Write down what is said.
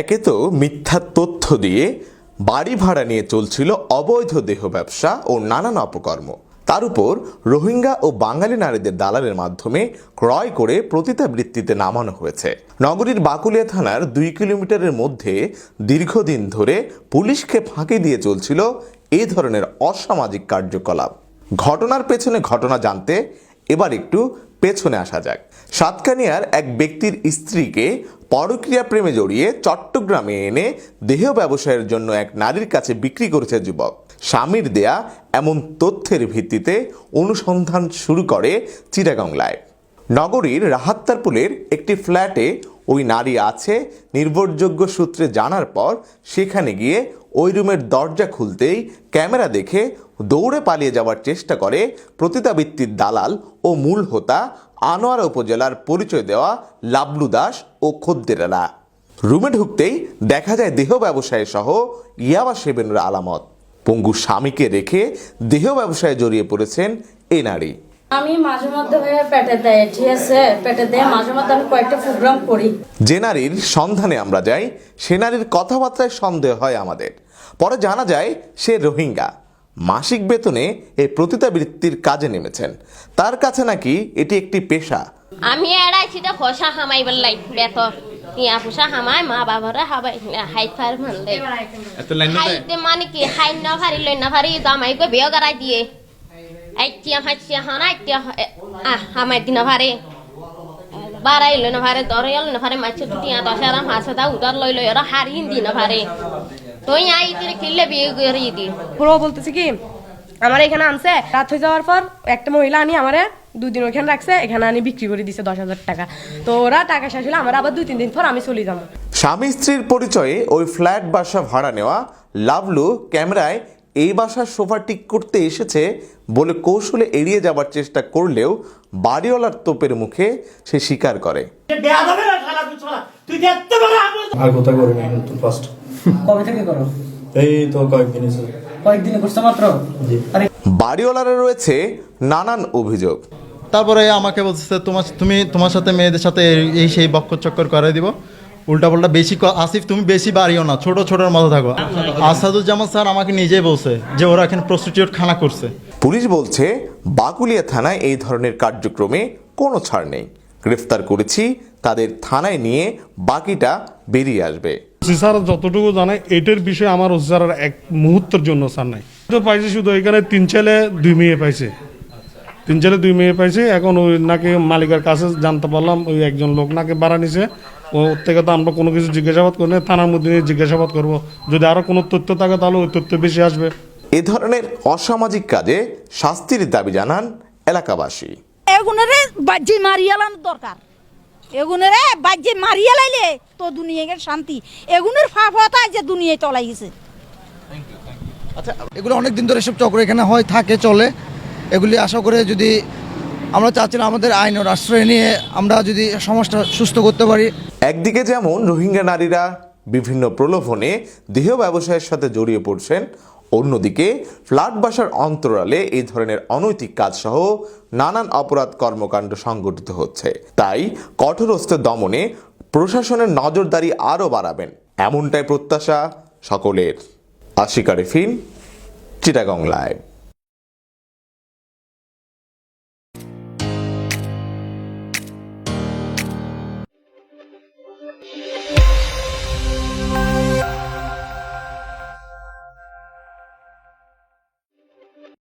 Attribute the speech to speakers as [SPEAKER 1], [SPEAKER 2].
[SPEAKER 1] একে তো মিথ্যা তথ্য দিয়ে বাড়ি ভাড়া নিয়ে চলছিল অবৈধ দেহ ব্যবসা ও নানান অপকর্ম। তার উপর রোহিঙ্গা ও বাঙালি নারীদের দালালের মাধ্যমে ক্রয় করে প্রতিতাবৃত্তিতে নামানো হয়েছে। নগরীর বাকুলিয়া থানার দুই কিলোমিটারের মধ্যে দীর্ঘদিন ধরে পুলিশকে ফাঁকি দিয়ে চলছিল এই ধরনের অসামাজিক কার্যকলাপ। ঘটনার পেছনে ঘটনা জানতে এবার একটু পেছনে আসা যাক। সাতকানিয়ার এক ব্যক্তির স্ত্রীকে পরক্রিয়া প্রেমে জড়িয়ে চট্টগ্রামে এনে দেহ ব্যবসায়ের জন্য এক নারীর কাছে বিক্রি করেছে যুবক। স্বামীর দেয়া এমন তথ্যের ভিত্তিতে অনুসন্ধান শুরু করে চিটাগং লাইভ নগরীর রাহাত্তারপুলের একটি ফ্ল্যাটে ওই নারী আছে, নির্ভরযোগ্য সূত্রে জানার পর সেখানে গিয়ে ওই রুমের দরজা খুলতেই ক্যামেরা দেখে দৌড়ে পালিয়ে যাওয়ার চেষ্টা করে প্রতিতাবৃত্তির দালাল ও মূল হোতা আনোয়ারা উপজেলার পরিচয় দেওয়া লাবলু দাস ও খদ্দেরেরা রুমে ঢুকতেই দেখা যায় দেহ ব্যবসায়ী সহ ইয়াবা সেবেনের আলামত। পঙ্গু স্বামীকে রেখে দেহ ব্যবসায় জড়িয়ে পড়েছেন এ নারী।
[SPEAKER 2] আমি মাঝে মধ্যে হয়ে পেটে দেয় ঠিক আছে? পেটে দেয় মাঝে মধ্যে আমি কয়েকটা প্রোগ্রাম করি।
[SPEAKER 1] যে নারীর সন্ধানে আমরা যাই সে নারীর কথাবার্তায় সন্দেহ হয় আমাদের। পরে জানা যায় সে রোহিঙ্গা। মাসিক বেতনে এই প্রতিতাবৃত্তির কাজে নেমেছেন। তার কাছে নাকি এটি একটি পেশা।
[SPEAKER 3] আমি এড়াইছি তো ফসা হামাই বললাই বেত ইয়া ফুসা হামাই মা বাবারে হাবাই হাইট ফার মানলে।
[SPEAKER 4] এত লাইন
[SPEAKER 3] হাইতে মানে কি? হাই না ফারি লই না ফারি জামাই কো বিয়ে করাই দিয়ে। আইতিয়া হাইতিয়া হানা আইতিয়া আহ হামাই দিনা ফারে বারাই লই না ফারে দরে লই না ফারে মাছ টিয়া দশারা মাছ দা উদার লই লই ওরা হারিন দিনা ফারে তুই আই দিলে কিল্লে বিয়ে করে দি
[SPEAKER 5] পুরো বলতেছে কি আমার এখানে আনছে রাত হয়ে যাওয়ার পর একটা মহিলা আনি আমারে দুই দিন ওখানে রাখছে এখানে আনি বিক্রি করে দিছে দশ হাজার টাকা। তো ওরা টাকা শেষ হলে আমার আবার দুই তিন দিন পর আমি চলে যাব
[SPEAKER 1] স্বামী স্ত্রীর পরিচয়ে ওই ফ্ল্যাট বাসা ভাড়া নেওয়া লাভলু ক্যামেরায় এই বাসার সোফা ঠিক করতে এসেছে বলে কৌশলে এড়িয়ে যাবার চেষ্টা করলেও বাড়িওয়ালার তোপের মুখে সে স্বীকার করে।
[SPEAKER 6] নতুন ফার্স্ট
[SPEAKER 7] কবে থেকে
[SPEAKER 6] এই তো কয়েকদিন
[SPEAKER 7] কয়েকদিনে করছ মাত্র?
[SPEAKER 6] জি।
[SPEAKER 1] রয়েছে নানান অভিযোগ।
[SPEAKER 4] তারপরে আমাকে বলছে তোমার তুমি তোমার সাথে মেয়েদের সাথে এই- এই সেই বক্কর চক্কর করে দিব। উল্টা পাল্টা বেশি ক- আসিফ তুমি বেশি বাড়িও না ছোট ছোটোর মতো থাকো। আসাদুজ্জামান স্যার আমাকে নিজেই বলছে যে ওরা এখানে প্রস্টিটিউট খানা করছে।
[SPEAKER 1] পুলিশ বলছে বাকুলিয়া থানায় এই ধরনের কার্যক্রমে কোনো ছাড় নেই। গ্রেফতার করেছি তাদের থানায় নিয়ে বাকিটা বেরিয়ে আসবে।
[SPEAKER 8] স্যার যতটুকু জানে এটার বিষয়ে আমার ওসি এক মুহূর্তের জন্য স্যার নাই। তো পাইছে শুধু এখানে তিন ছেলে দুই মেয়ে পাইছে। তিন ছেলে দুই মেয়ে পাইছে। এখন ওই নাকি মালিকের কাছে জানতে পারলাম ওই একজন লোক নাকি ভাড়া নিছে। ও ওর থেকে তো আমরা কোনো কিছু জিজ্ঞাসাবাদ করি না, থানার মধ্যে নিয়ে জিজ্ঞাসাবাদ করব। যদি আরও কোনো তথ্য থাকে তাহলে ওই তথ্য বেশি আসবে।
[SPEAKER 1] এ ধরনের অসামাজিক কাজে শাস্তির দাবি জানান এলাকাবাসী।
[SPEAKER 9] এগুনেরে বাজ্যে মারিয়া লান দরকার। এগুনেরে বাজ্যে মারিয়া লাইলে তো দুনিয়াকে শান্তি। এগুনের ফাফতা যে দুনিয়ায় তলাই গেছে।
[SPEAKER 7] আচ্ছা এগুলো অনেক দিন ধরে এসব চক্র এখানে হয় থাকে চলে। এগুলি আশা করে যদি আমরা চাচ্ছিলাম আমাদের আইন ও আশ্রয় নিয়ে আমরা যদি সমাজটা সুস্থ করতে পারি।
[SPEAKER 1] একদিকে যেমন রোহিঙ্গা নারীরা বিভিন্ন প্রলোভনে দেহ ব্যবসায়ের সাথে জড়িয়ে পড়ছেন, অন্যদিকে ফ্ল্যাট বাসার অন্তরালে এই ধরনের অনৈতিক কাজসহ নানান অপরাধ কর্মকাণ্ড সংগঠিত হচ্ছে। তাই কঠোরস্থ দমনে প্রশাসনের নজরদারি আরও বাড়াবেন, এমনটাই প্রত্যাশা সকলের। আশিকারে ফিন চিটাগং লাইভ।